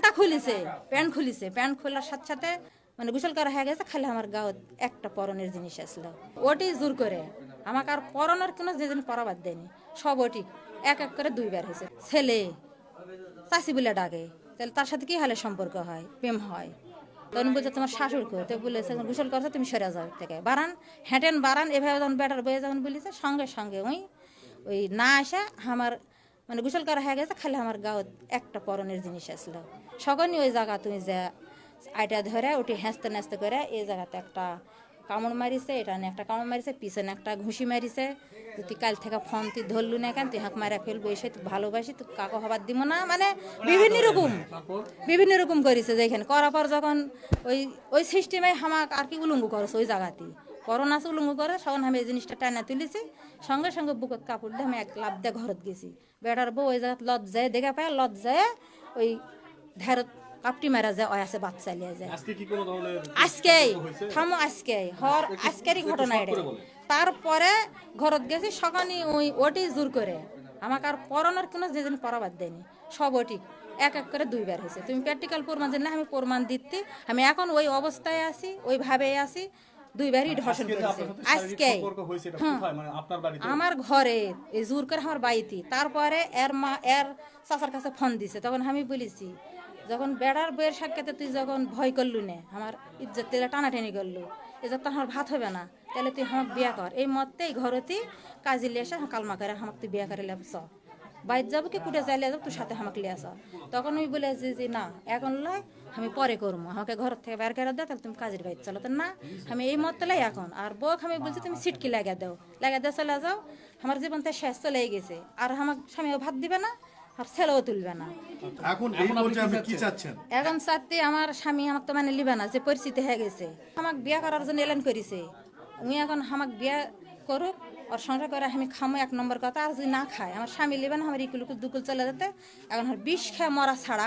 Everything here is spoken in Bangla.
প্যান্টটা খুলিছে, প্যান্ট খুলিছে। প্যান্ট খোলার সাথে সাথে মানে গোসল করা হয়ে গেছে, খালি আমার গাঁত একটা পরনের জিনিস আসলো। ওটি জোর করে। আমাকে আর পরনের কোনো যেদিন পরাবাদ দেয়নি। সব ওটি এক এক করে দুইবার হয়েছে। ছেলে চাষি বলে ডাকে, তাহলে তার সাথে কি হালে সম্পর্ক হয়? প্রেম হয়। তখন বলছে, তোমার শাশুড় কো তো বলেছে গোসল করছে, তুমি সরে যাও থেকে। বারান, হেঁটেন বারান, এভাবে যখন বেটার বয়ে যখন বলেছে, সঙ্গে সঙ্গে ওই ওই না আসা আমার মানে গোসল করা হয়ে গেছে, খালি আমার গাও একটা পরনের জিনিস আসলো। সকলই ওই জায়গা তুমি যে আইটা ধরে ওটি হেঁচতে নেচতে করে এই জায়গাতে একটা কামড় মারিছে, এটা একটা কামড় মারিছে পিছনে একটা ঘুষি মারিছে। তুই কাল থেকে ফোন তুই ধরলু না কেন, তুই হাঁক মারা ফেলব এসে তুই ভালোবাসি তুই কাকো হবার দিব না মানে বিভিন্ন রকম বিভিন্ন রকম করেছে যেখানে করার পর যখন ওই ওই সিস্টেমে হামাক আর কি উলঙ্গ করছে ওই জায়গাতে করোনা আছে উলঙ্গ করে তখন আমি এই জিনিসটা টানা তুলেছি। সঙ্গে সঙ্গে বুকত কাপড় দিয়ে আমি এক লাভ দিয়ে ঘরত গেছি। বেটার বউ ওই জায়গাত লজ্জায় দেখা পায় লজ্জায় ওই ধারত কাপটি মারা যায় ওই আছে বাচ্চা লিয়ে যায়। আজকে? থামো আজকে হর আজকেরই ঘটনা এটা তারপরে ঘরত গেছি সকালে ওই ওটি জোর করে। আমাকে আর পড়ানোর কোনো যেদিন পড়াবার দেয়নি। সব ওটি এক এক করে দুইবার হয়েছে। তুমি প্র্যাকটিক্যাল প্রমাণ জানলে আমি প্রমাণ দিতে আমি এখন ওই অবস্থায় আছি ওইভাবেই আছি। দুইবারই ধর্ষণ যে করেছে। আজকে। হ্যাঁ। মানে আমার ঘরে এই জোর করে আমার বাড়িতে। তারপরে এর মা এর চাচার কাছে ফোন দিছে। তখন আমি বলেছি যখন বেড়ার বইয়ের সাক্ষাতে তুই যখন ভয় করলু নে আমার ইজ্জত তেলে টানাটানি করলু এজত তো আমার ভাত হবে না তাহলে তুই আমাকে বিয়া কর। এই মতে এই ঘরতে কাজে লিয়ে এসে কালমা করে আমাকে তুই বিয়া করে লেবস বাইর যাব কি কুটে চাইলে যাব তোর সাথে আমাকে লিয়ে আসা। তখন আমি বলেছি যে না এখন লয় আমি পরে করব। আমাকে ঘর থেকে বের করে দাও তাহলে তুমি কাজের বাইর চলো। তো না আমি এই মত লাই এখন। আর বউ আমি বলছি তুমি সিটকি লাগা দাও। লাগা দিয়ে চলে যাও। আমার জীবন তো শেষ চলে গেছে। আর আমার স্বামীও ভাত দিবে না আর ছেলেও তুলবে না। এখন এই পর্যায়ে আপনি কি চাচ্ছেন? এখন আমার স্বামী আমাকে তো মানে লিবে না যে পরিস্থিতি হয়ে গেছে। আমাকে বিয়া করার জন্য এলান করেছে। উনি এখন আমাকে বিয়া করুক আর সংসার করে আমি খামো এক নম্বর কথা, আর যদি না খায়, আমার স্বামী লেবেন আমার ইকুলুকুল দুকুল চলে যেতে, এখন বিষ খেয়ে মরা ছাড়া